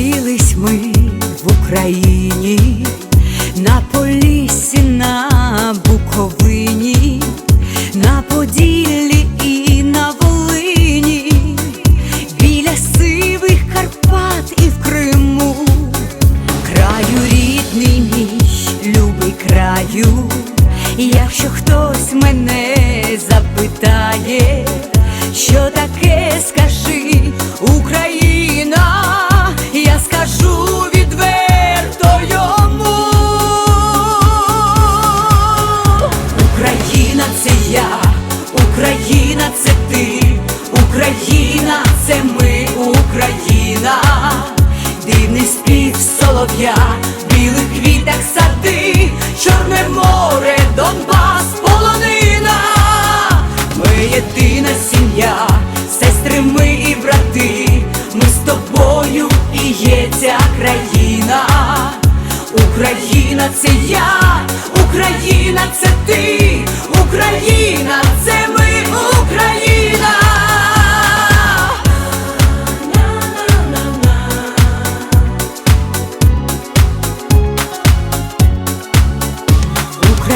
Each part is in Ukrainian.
Народились ми в Україні, на Поліссі, на Буковині, на Поділлі і на Волині, біля сивих Карпат і в Криму, краю рідний мій, любий краю, якщо хтось мене запитає. Це ти, Україна це ми, Україна, дивний спів солов'я, білих квітах сади, Чорне море, Донбас, полонина, ми єдина сім'я, сестри ми і брати, ми з тобою і є ця країна. Україна це я,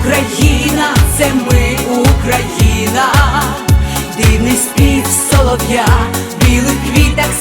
Україна, це ми Україна, дивний спів солов'я, білих квіток.